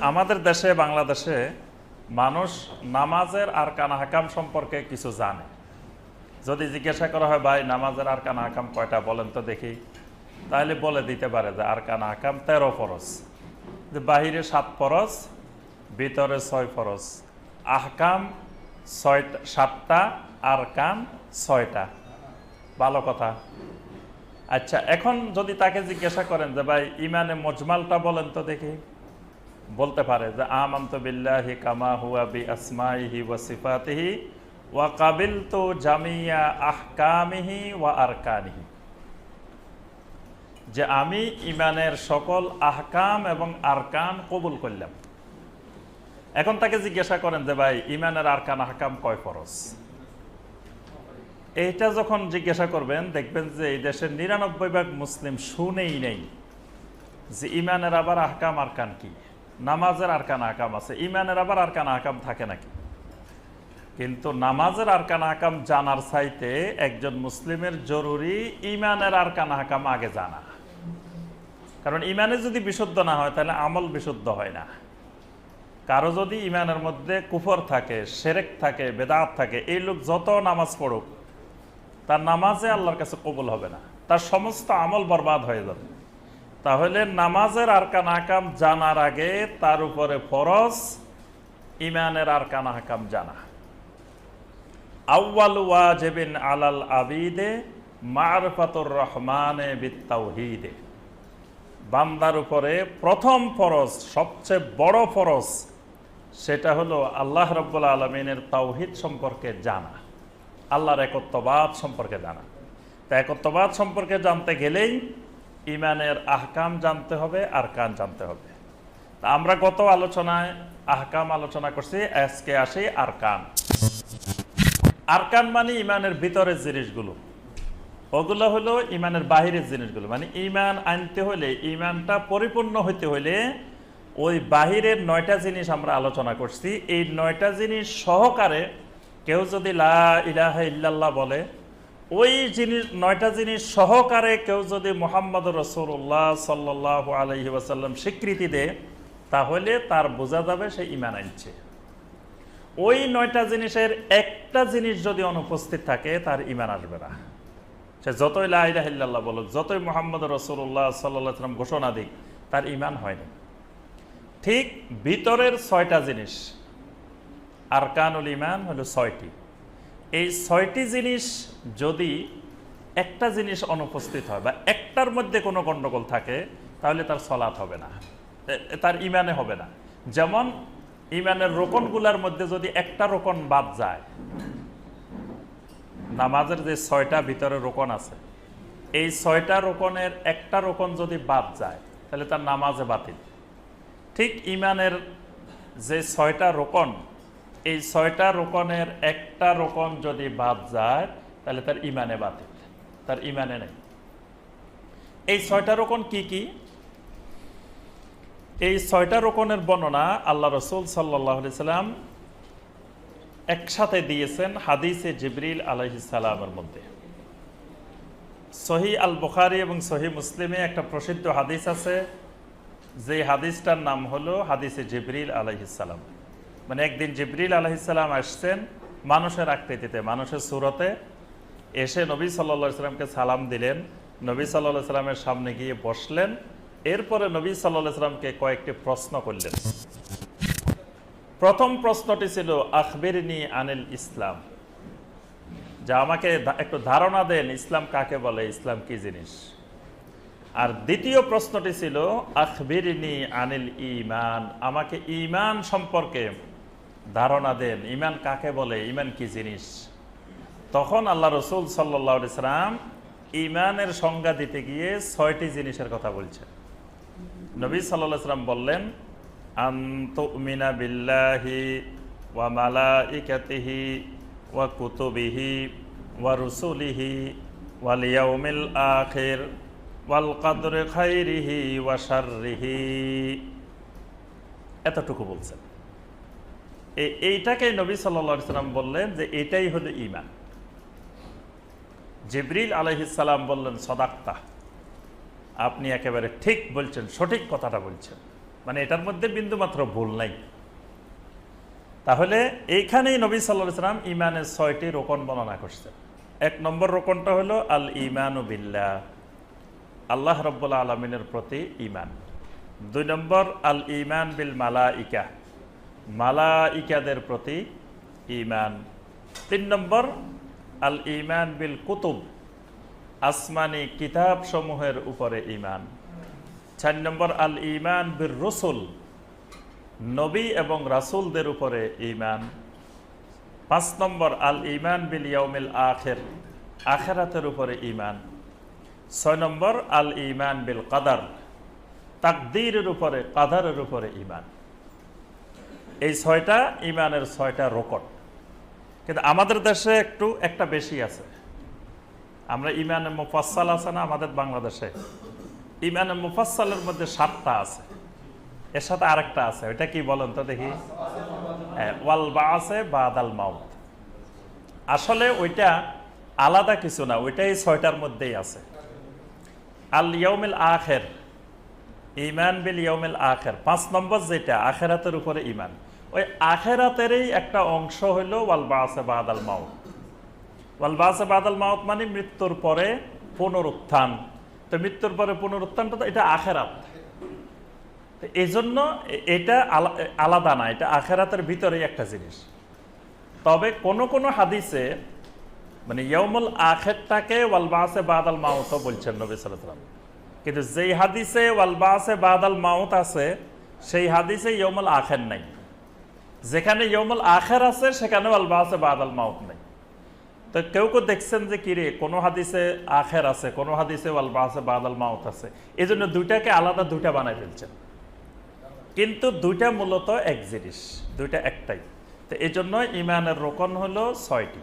আমাদের দেশে, বাংলাদেশে মানুষ নামাজের আর কানা হাকাম সম্পর্কে কিছু জানে। যদি জিজ্ঞাসা করা হয়, ভাই, নামাজের আর কানা হাকাম কয়টা? বলেন তো দেখি। তাহলে বলে দিতে পারে যে আর কানা হাকাম তেরো ফরজ। যে বাহিরে সাত ফরজ, ভিতরে ছয় ফরজ। আহকাম ছয়টা, সাতটা, আর কান ছয়টা। ভালো কথা। আচ্ছা এখন যদি তাকে জিজ্ঞাসা করেন যে, ভাই, ইমানে মজমালটা বলেন তো দেখি। বলতে পারে যে আমান্ত বিল্লাহি কামা হুয়া বি আসমাইহি ওয়া সিফাতিহি ওয়া কাবিল তো জামিয়া আহকামিহি ওয়া আরকানিহি। যে আমি ইমানের সকল আহকাম এবং আরকান কবুল করলাম। এখন তাকে জিজ্ঞাসা করেন যে ভাই ইমানের আরকান আহকাম কয় ফরজ? এইটা যখন জিজ্ঞাসা করবেন, দেখবেন যে এই দেশের নিরানব্বই ভাগ মুসলিম শুনেই নেই যে ইমানের আবার আহকাম আরকান কি। নামাজের আরকান আহকাম আছে। ইমানের আবার আরকান আহকাম থাকে নাকি? কিন্তু নামাজের আরকান আহকাম জানার চাইতে একজন মুসলিমের জরুরি ইমানের আরকান আহকাম আগে জানা। কারণ ইমানে যদি বিশুদ্ধ না হয়, তাহলে আমল বিশুদ্ধ হয় না। কারও যদি ইমানের মধ্যে কুফর থাকে সেরেক থাকে, বেদাত থাকে, এই লোক যত নামাজ পড়ুক, তার নামাজে আল্লাহর কাছে কবুল হবে না। তার সমস্ত আমল বরবাদ হয়ে যাবে। তাহলে নামাজের আরকান আকাম জানার আগে তার উপরে ফরজ ইমানের আরকান আকাম জানা। আউ্বাল ওয়াজেবিন আলাল আবিদে, মারফাতুর রহমানে বিত্তাউহিদে। বান্দার উপরে প্রথম ফরজ, সবচেয়ে বড় ফরজ, সেটা হলো আল্লাহ রব্বুল আলমিনের তাওহিদ সম্পর্কে জানা। আল্লাহর একত্ববাদ সম্পর্কে জানা। তা একত্ববাদ সম্পর্কে জানতে গেলেই ইমানের আহকাম জানতে হবে আর কান জানতে হবে। তা আমরা গত আলোচনায় আহকাম আলোচনা করছি আজকে আসি আরকান। আরকান মানে ইমানের ভিতরের জিনিসগুলো। ওগুলো হলো ইমানের বাহিরের জিনিসগুলো। মানে ইমান আনতে হলে, ইমানটা পরিপূর্ণ হইতে হলে ওই বাহিরের নয়টা জিনিস আমরা আলোচনা করছি। এই নয়টা জিনিস সহকারে কেউ যদি লা ইলাহা ইল্লাল্লাহ বলে ওই জিনিস, নয়টা জিনিস সহকারে কেউ যদি মোহাম্মদ রসুল্লাহ সাল্লাহ আলহি ওয়াসাল্লাম স্বীকৃতি দেয়, তাহলে তার বোঝা যাবে সে ইমান আনছে। ওই নয়টা জিনিসের একটা জিনিস যদি অনুপস্থিত থাকে, তার ইমান আসবে না। সে যতই লাহিল্লাহ বলুক, যতই মোহাম্মদ রসুল্লাহ সাল্লাহ সাল্লাম ঘোষণা দিক, তার ইমান হয়নি ঠিক ভিতরের ছয়টা জিনিস, আরকানুল ইমান হলো ছয়টি। এই ছয়টি জিনিস যদি একটা জিনিস অনুপস্থিত হয় বা একটার মধ্যে কোনো গণ্ডগোল থাকে, তাহলে তার সলাৎ হবে না। তার ইমানে হবে না। যেমন ইমানের রোকনগুলার মধ্যে যদি একটা রোকন বাদ যায়, নামাজের যে ছয়টা ভিতরে রোকন আছে, এই ছয়টা রোকনের একটা রোকন যদি বাদ যায়, তাহলে তার নামাজে বাতিল। ঠিক ইমানের যে ছয়টা রোকন এই ছয়টা রোকনের একটা রোকন যদি বাদ যায়, তাহলে তার ইমানে বাতিল। তার ইমানে নেই। এই ছয়টা রোকন কি কি? এই ছয়টা রোকনের বর্ণনা আল্লাহ রসুল সাল্লাম একসাথে দিয়েছেন হাদিসে জিবরিল আলহিসাল্লামের মধ্যে। সহি আল বুখারি এবং সহি মুসলিমে একটা প্রসিদ্ধ হাদিস আছে। যে হাদিসটার নাম হলো হাদিসে জিবরিল আলহিসাল্লাম মানে একদিন জিবরিল আলহিসাল্লাম আসছেন মানুষের আকৃতিতে, মানুষের সুরতে। এসে নবী সাল্লা সাল্লামকে সালাম দিলেন। নবী সাল্লাহ সাল্লামের সামনে গিয়ে বসলেন। এরপরে নবী সাল্লাহ সাল্লামকে কয়েকটি প্রশ্ন করলেন। প্রথম প্রশ্নটি ছিল, আখবিরনি আনিল ইসলাম। যা আমাকে একটু ধারণা দেন, ইসলাম কাকে বলে, ইসলাম কি জিনিস? আর দ্বিতীয় প্রশ্নটি ছিল, আখবিরনি আনিল ইমান? আমাকে ইমান সম্পর্কে ধারণা দেন, ইমান কাকে বলে, ইমান কি জিনিস? তখন আল্লাহ রসুল সাল্লাহ সাল্লাম ইমানের সংজ্ঞা দিতে গিয়ে ছয়টি জিনিসের কথা বলছেন। নবী সাল্লাহ সাল্লাম বললেন আন্তমিনা বিল্লাহি ওয়া মালাইকাতিহি ওয়া কুতুবিহি ওয়া রুসুলিহি ওয়াল ইয়াউমিল আখির ওয়াল কদরে খাইরিহি ওয়া শাররিহি। এতটুকু বলছেন। এইটাকে নবী সাল্লা সাল্লাম বললেন যে এটাই হলো ইমান জিবরিল আলহিসাল্লাম বললেন, সদাক্তা, আপনি একেবারে ঠিক বলছেন, সঠিক কথাটা বলছেন। মানে এটার মধ্যে বিন্দুমাত্র ভুল নাই। তাহলে এইখানেই নবী সাল্লাহ সাল্লাম ইমানের ছয়টি রোকন বর্ণনা করছেন। এক নম্বর রোকনটা হলো, আল ইমানু বিল্লাহ। আল্লাহ রব্বুল্লা আলমিনের প্রতি ইমান দুই নম্বর, আল ইমান বিল মালা ইকা মালা ইকাদের প্রতি ইমান তিন নম্বর, আল ইমান বিল কুতুব, আসমানি কিতাব সমূহের উপরে ইমান চার নম্বর, আল ইমান বির রসুল, নবী এবং রাসুলদের উপরে ইমান পাঁচ নম্বর, আল ইমান বিল ইয়মিল আখের, আখেরাতের উপরে ইমান ছয় নম্বর, আল ইমান বিল কাদার, তাকদীরের উপরে, কাদারের উপরে ইমান এই ছয়টা ইমানের ছয়টা রোকট। কিন্তু আমাদের দেশে একটু, একটা বেশি আছে। আমরা ইমান মুফাসাল আছে না, আমাদের বাংলাদেশে। ইমান মুফাসালের মধ্যে সাতটা আছে। এর সাথে আরেকটা আছে, ওইটা কি বলেন তো দেখি? ওয়াল বা আছে বাদাল মাউত। আসলে ওইটা আলাদা কিছু না, ওইটাই ছয়টার মধ্যেই আছে। আল ইয়মিল আখের ইমান বিল ইয়মিল আখের। পাঁচ নম্বর যেটা, আখেরাতের উপরে ইমান ওই আখেরাতেরই একটা অংশ হইল ওয়ালবাসে বাদাল মাউত। ওয়ালবাসে বাদাল মাউত মানে মৃত্যুর পরে পুনরুত্থান। তো মৃত্যুর পরে পুনরুত্থানটা তো এটা আখেরাত। এই জন্য এটা আলাদা না, এটা আখেরাতের ভিতরেই একটা জিনিস। তবে কোন কোন হাদিসে মানে ইয়মুল আখেরটাকে ওয়ালবাসে বাদাল মাউত বলছেন নবী সাল্লাম কিন্তু যেই হাদিসে ওয়ালবাসে বাদাল মাউত আছে, সেই হাদিসে ইয়মুল আখের নাই। যেখানে ইয়মুল আখের আছে সেখানে বাদ বাদাল মাউত নেই। তো কেউ কেউ দেখছেন যে, কিরে, কোনো হাদিসে আখের আছে, কোনো হাদিসে ওয়ালবাসে বাদাল মাউত আছে। এই জন্য দুইটাকে আলাদা দুইটা বানাই ফেলছেন। কিন্তু দুইটা মূলত এক জিনিস, দুইটা একটাই। তো এই জন্য ইমানের রোকন হলো ছয়টি।